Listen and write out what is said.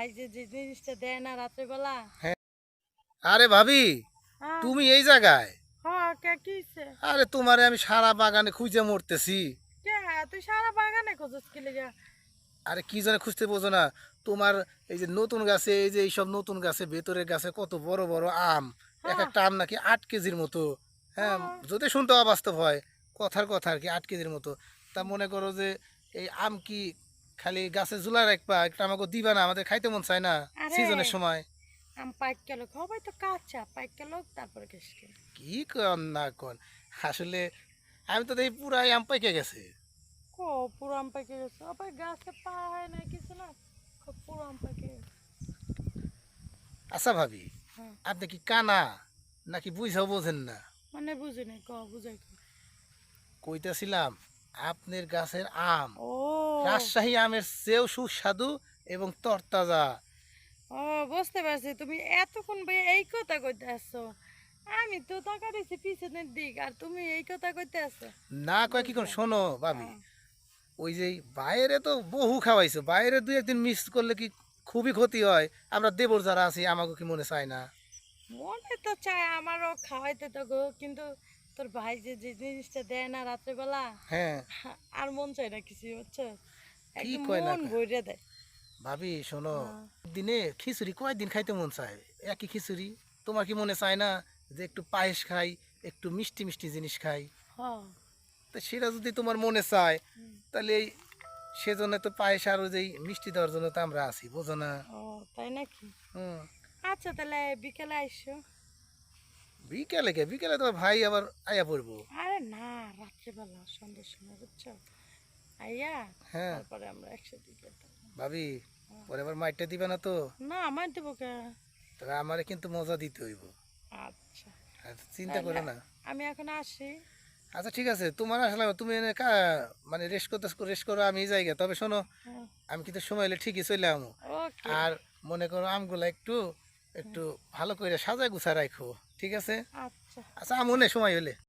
ভাই যে যে জিনিসটা দেয় না রাত্রেবেলা। আরে ভাবি হ্যাঁ। তুমি এই জায়গায়? হ্যাঁ? আরে তোমারে আমি সারা বাগানে খুঁজে মরতেছি। তুই সারা বাগানে খোঁজস কি লেগে? আরে কি জানে খুঁজতে বোঝো না। তোমার এই যে নতুন গাছে এই যে এইসব নতুন গাছে ভেতরের গাছে কত বড় বড় আম। এক হ্যাঁ। একটা আম নাকি আট কেজির মতো। হ্যাঁ হ্যাঁ। যদি শুনতে অবাস্তব হয় কথার কথা আর কি আট কেজির মতো। তা মনে করো যে এই আম কি খালি গাছে ঝুলা রাখবা একটা আমাকে দিবা না আমাদের খাইতে মন চায় না। সিজনের সময়। আম পাইক গেল তো কাঁচা পাইক গেল তারপরে কেসকে কি? কন না কন আসলে আমি তো দেখি পুরাই আম পাইকে গেছে। কো পুরো আম পাইকে গেছে? আবার গাছে পা হয় না কিছু না পুরো আম পাইকে আচ্ছা ভাবি হ্যাঁ। আপনি কি কানা নাকি বুঝাও বোঝেন না? মানে বুঝি নাই ক বুঝাই কইতেছিলাম আপনার গাছের আম। ও রাজশাহী আমের চেয়েও সুস্বাদু এবং তরতাজা। ও বুঝতে পারছি। তুমি এতক্ষণ ভাই এই কথা কইতে আসছো। আমি তো টাকা দিছি পিছনের দিক আর তুমি এই কথা কইতে আসছো। না কয় কি কোন শোনো ভাবি। হ্যাঁ। ওই যে বাইরে তো বহু খাওয়াইছো বাইরে দুই একদিন মিস করলে কি খুবই ক্ষতি হয়? আমরা দেবর যারা আছি আমাকে কি মনে চায় না? মনে তো চায় আমারও খাওয়াইতে তো গো কিন্তু তোর ভাই যে যে জিনিসটা দেয় না রাত্রেবেলা হ্যাঁ। আর মন চায় না কিছু হচ্ছে একদম মন ভরে দেয়। ভাবি শোনো হ্যাঁ। দিনে খিচুড়ি কয়দিন খাইতে মন চায়? একই খিচুড়ি। তোমার কি মনে চায় না যে একটু পায়েস খাই একটু মিষ্টি মিষ্টি জিনিস খাই? হ্যাঁ। তো সেটা যদি তোমার মনে চায় তাহলে এই সেজন্য তো পায়েস আর ওই যে মিষ্টি দেওয়ার জন্য তো আমরা আছি বোঝো না? তাই নাকি? হুম। আচ্ছা তাহলে বিকেলে আইসো। বিকেলে কে? বিকেলে তো ভাই আবার আয়া পড়ব। আরে না রাত্রেবেলা সন্ধ্যের সময় বুঝছ? আইয়া হ্যাঁ। তারপরে আমরা একসাথে খেতাম ভাবি পরে আবার মাইটটা দিবে না তো? না আমার দেবো কে? তবে আমারে কিন্তু মজা দিতে হইব। আচ্ছা। চিন্তা করো না? আমি এখন আসি। আচ্ছা ঠিক আছে। তোমার আসলে তুমি এনে কা- মানে রেস্ট করতে রেস্ট করো আমি যাই তবে শোনো হ্যাঁ, আমি কিন্তু সময় হলে ঠিকই চলে আমো আর মনে করো আমগুলো একটু একটু ভালো করে সাজা গুছা রাখো ঠিক আছে? আচ্ছা। আচ্ছা আমনে সময় হলে